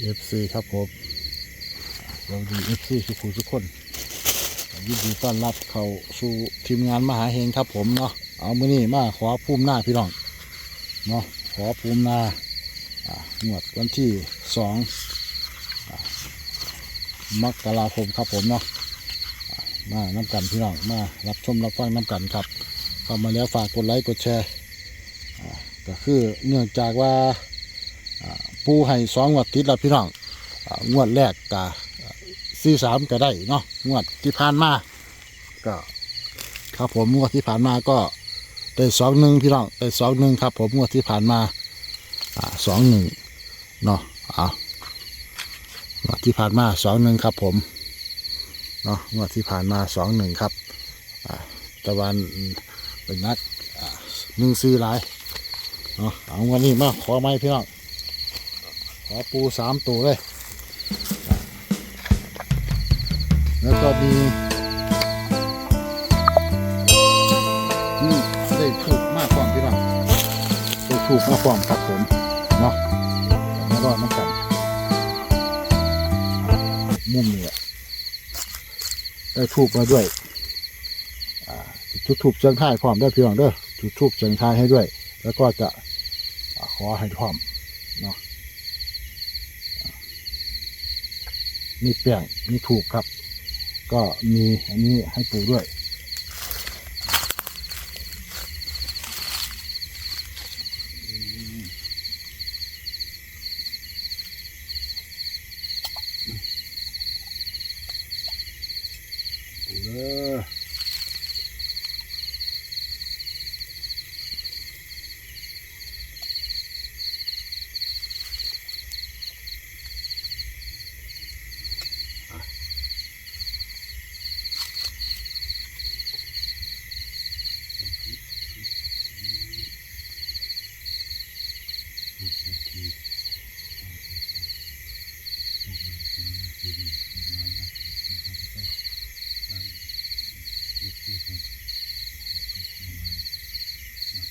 เอฟซีครับผมเราดีเอฟซีสุขุทุกคนยินดีต้อนรับเข้าสู่ทีมงานมหาเฮงครับผมเนาะเอามือนี่มาขอภูมิหน้าพี่น้องเนาะขอภูมิหน้าอ่างวดวันที่สองมกราคมครับผมเนาะมาน้ำกันพี่น้องมารับชมรับฟังน้ำกันครับเข้ามาแล้วฝากกดไลค์กดแชร์ก็คือเนื่องจากว่า ปูให้สองงวดติดแล้วพี่น้องงวดแรกกะสี่สามก็ได้เนาะงวดที่ผ่านมาก็ครับผมงวดที่ผ่านมาก็ได้สองหนึ่งพี่น้องได้สองหนึ่งครับ ผมงวดที่ผ่านมาสองหนึ่งเนาะเอางวดที่ผ่านมาสองหนึ่งครับผมเนาะงวดที่ผ่านมาสองหนึ่งครับตะวันเป็นนักหนึ่งสี่หลายเนาะเอางวันนี้มาขอไม้พี่น้อง ขอปูสามตัวเลย แล้วก็มีนี่ได้ถูกมากความพี่น้องได้ถูกมากความครับผมเนาะแล้วก็น้ำกันมุมนี้อะได้ถูกมาด้วยจุดถูกเชิงท้ายพร้อมได้พี่น้องเด้อจุดถูกเชิงท้ายให้ด้วย แล้วก็จะขอให้พร้อม มีแป้งมีถูกครับ ก็มีอันนี้ให้ปูด้วย ปูเด้อ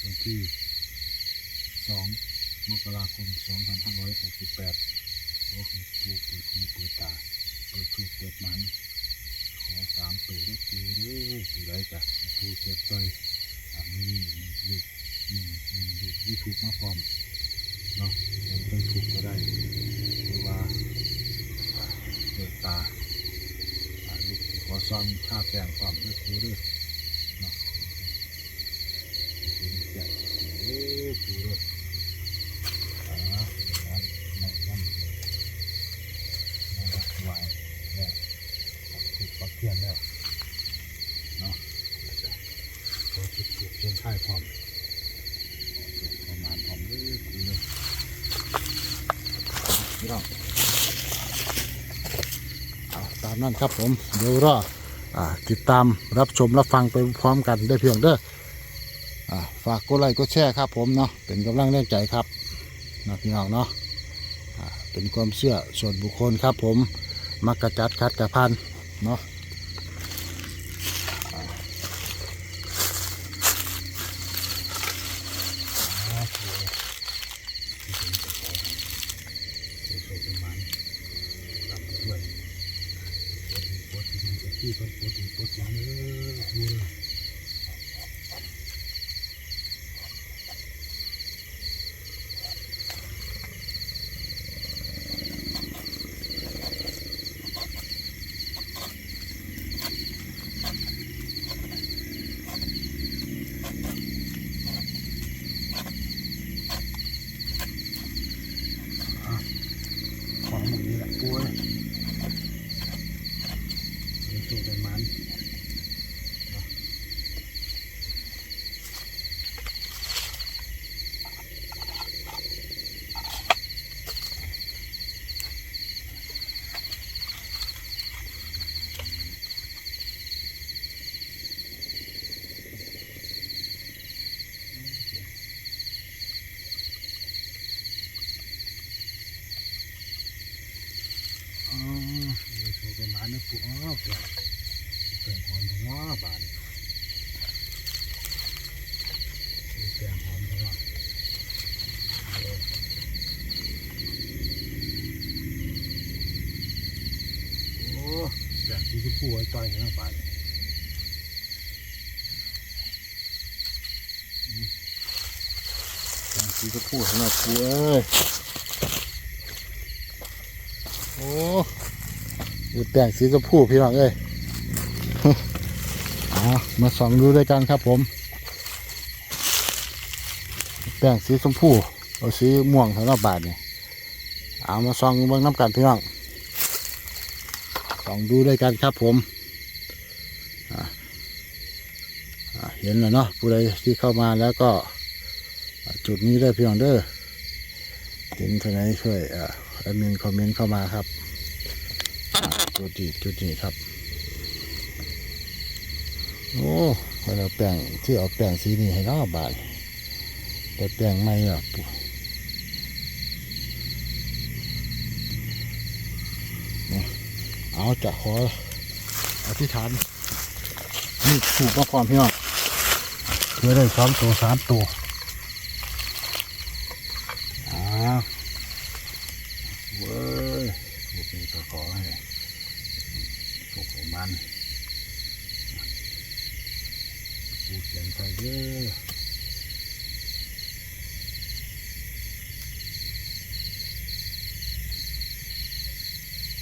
วัน ที่สองมกราคมสองพันห้าร้อของปูเปิดหูเปิดตา เปิดถูกเปิดมัน ขอสามตัวด้วยปูด้อปูได้จ้ะปูเสียบใจอันนี้ลูกหนึ่งหนึ่งลูกที่ถูกมาพร้อมเนาะเป็นถูกก็ได้หรือว่าเปิดตาลูกขอซ่อมค่าแปลงความด้วยปูด้อเนาะปูเสียบเด้อปูเด้ออ่านั่นนั่นนั่นนั่นวางแล้ว ถูกปักเทียนแล้วเนาะก็จุดถูก เชิงค่ายพร้อมประมาณพร้อมเลยคือพี่น้องตามนั้นครับผมเดี๋ยวรอติดตามรับชมรับฟังไปพร้อมกันได้เพียงเด้ออฝากกดไลค์กดแชร์ครับผมเนาะเป็นกำลังแรงใจครับนะพี่น้องเนาะเป็นความเชื่อส่วนบุคคลครับผมมักกระจัดคัดกระพันเนาะ อกหลับเป็นหอมงอบานแกงหอมงาโอ้แกงที่จะพูดไว้ต่อยกันไปสีก็พูดขนาดกูเอ้ยโอ้ ดูแต่งสีชมพูพี่น้องเอ้ยอ่ามาส่องดูด้วยกันครับผม แป้งสีชมพูเอาสีม่วงสำหรับบาทเนี่ยเอามาส่องเบิ่งน้ำกันพี่น้องส่องดูด้วยกันครับผมเห็นแล้วเนาะผู้ใดที่เข้ามาแล้วก็จุดนี้ได้พี่น้องเด้อเห็นท่านไหนช่วยอ่าอมินคอมเมนต์เข้ามาครับ จุดนี้จุดนี้ครับ โอ้เราแป้งที่เอาแป้งสีนี้ให้เนาะบาทแต่แปลงไม่อะปุ๊เอาจะขออธิษฐานนี่ถูกมาพร้อมพี่น้องเพื่อได้สองตัวสามตัวอ้าวเว้ยลูกนี้ก็ขอให้ถูกของมันปูเขียนใส่เด้อ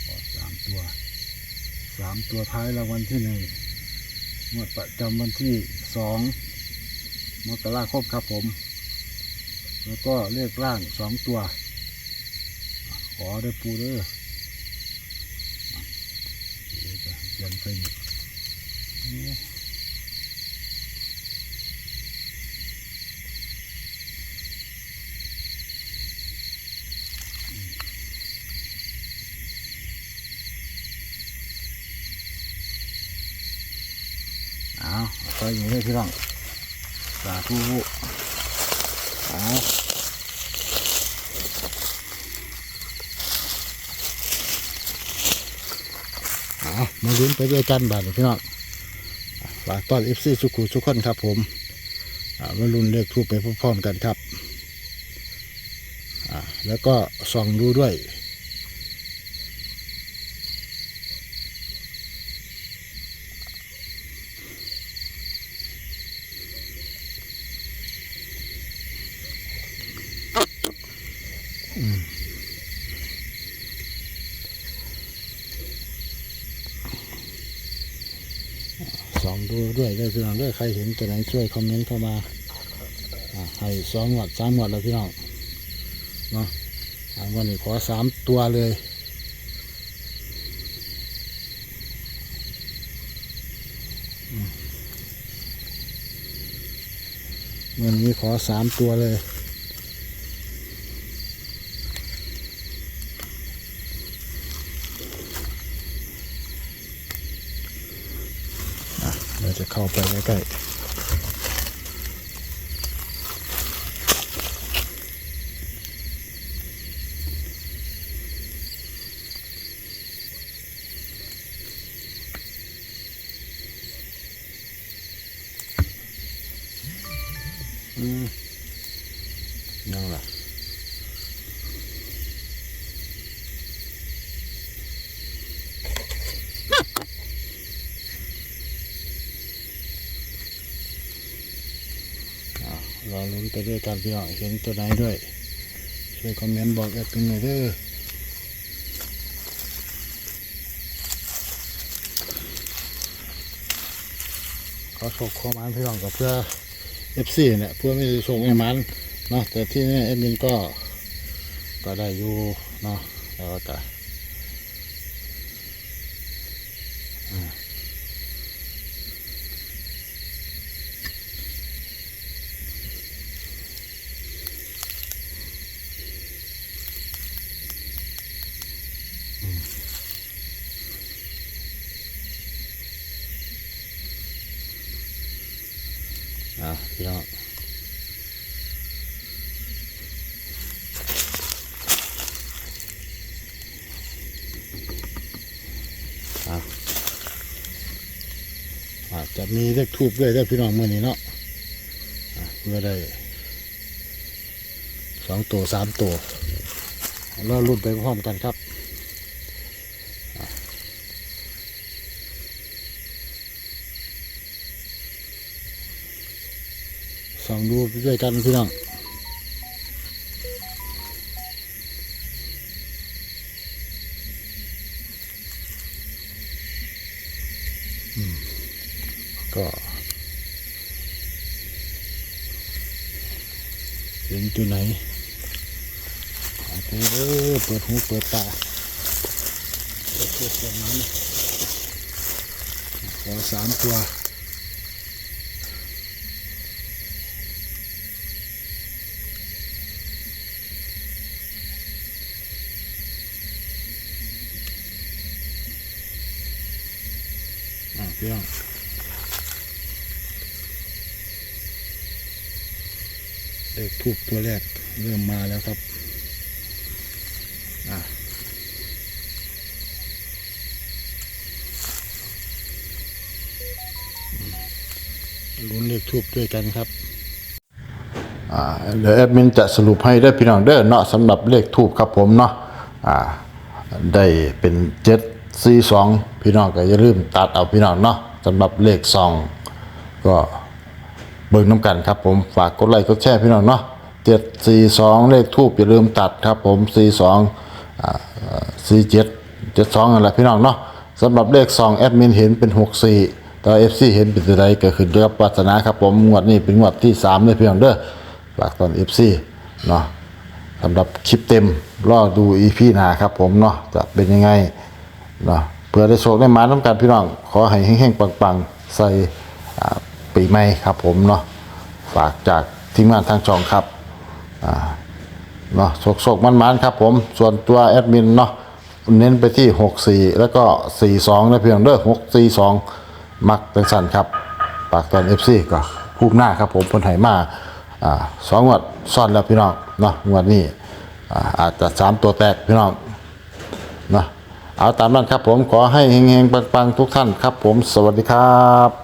ออกสามตัว สาม ตัวท้ายรางวัลที่หนึ่งงวดประจำวันที่สองมกราคมครับผม แล้วก็เลขล่างสองตัว ขอได้ปูเด้อเดี๋ยวจะเขียนเป็น เอาเอาไปอยู่เลยพี่น้องสาธุเอาเอามาลุ้นไปด้วยกันบาทพี่น้องฝากต้อนเอฟซีสุขุสุขคนครับผมมาลุ้นเลขทูปไปพร้อมๆกันครับอ่าแล้วก็ส่องดูด้วย สองดูด้วยด้วยพี่น้องด้วยใครเห็นตัวไหนช่วยคอมเมนต์เข้ามาให้สองหวัดสามหวัดแล้วพี่น้องเนาะวันนี้ขอสามตัวเลยวันนี้ขอสามตัวเลย เราจะ เข้าไปใกล้ๆอืมยังล่ะ อะรอลุ้น ไปด้วยกันพี่น้องเห็นตัวไหนด้วย ช่วยคอมเมนต์บอกแอดมินหน่อยเด้อขอโชคขอมันพี่น้องกับเพื่อเอฟซีเนี่ยเพื่อไม่ได้โชคไม่มันเนาะแต่ที่นี่แอดมินก็ก็ได้อยู่เนาะแล้วก็ พี่น้องอาจจะมีเลขทูบด้วยได้พี่น้องมื่อนี้เนาะอะเพื่อได้สองตัวสามตัวเราลุ้นไปพร้อมกันครับอะ ส่ องดูด้วยกันพี่น้องก็เห็นตัวไหนตัวเออเปิดหูเปิดตาเปิดตัวประมาณขอสามตัว อะพี่น้อง เลขทูบตัวแรกเริ่มมาแล้วครับอะลุ้นเลขทูบด้วยกันครับอ่าเดี๋ยวแอดมินจะสรุปให้ได้พี่น้องเด้อเนาะสำหรับเลขทูบครับผมเนาะอ่าได้เป็นเจ็ดสี่สองพี่น้องก็อย่าลืมตัดเอาพี่น้องเนาะสำหรับเลขสองก็ เบิ่งน้ำกันครับผมฝากกดไลค์กดแชร์พี่น้องเนาะเจ็ดสี่สองเลขทูบอย่าลืมตัดครับผมสี่สองสี่เจ็ดเจ็ดสองนั่นแหละพี่น้องเนาะสำหรับเลขสองแอดมินเห็นเป็นหกสี่ต่เอฟซีเห็นเป็นอะไรก็ขึ้นด้วยกับปรารถนาครับผมงวดนี้เป็นงวดที่สามเลยพี่น้องเด้อฝากตอน FC เนาะสำหรับคลิปเต็มรอดู EP หน้าครับผมเนาะจะเป็นยังไงเนาะเพื่อได้โชคได้มาน้ำกันพี่น้องขอให้แห้งๆปังๆใส่ ปีใหม่ครับผมเนาะฝากจากทีมงานทางช่องครับเนาะโชคๆมันๆครับผม ส่วนตัวแอดมินเนาะเน้นไปที่ 64 แล้วก็ 42นะเพียงเด้อ642 มักเป็นสันครับฝากตอน FC ก็พูบหน้าครับผมพนไหมาอ่าสองงวดซ่อนแล้วพี่น้องเนาะงวดนี้อ่าอาจจะสามตัวแตกพี่น้องเนาะเอาตามนั้นครับผมขอให้เฮงๆปังๆ ทุกท่านครับผมสวัสดีครับ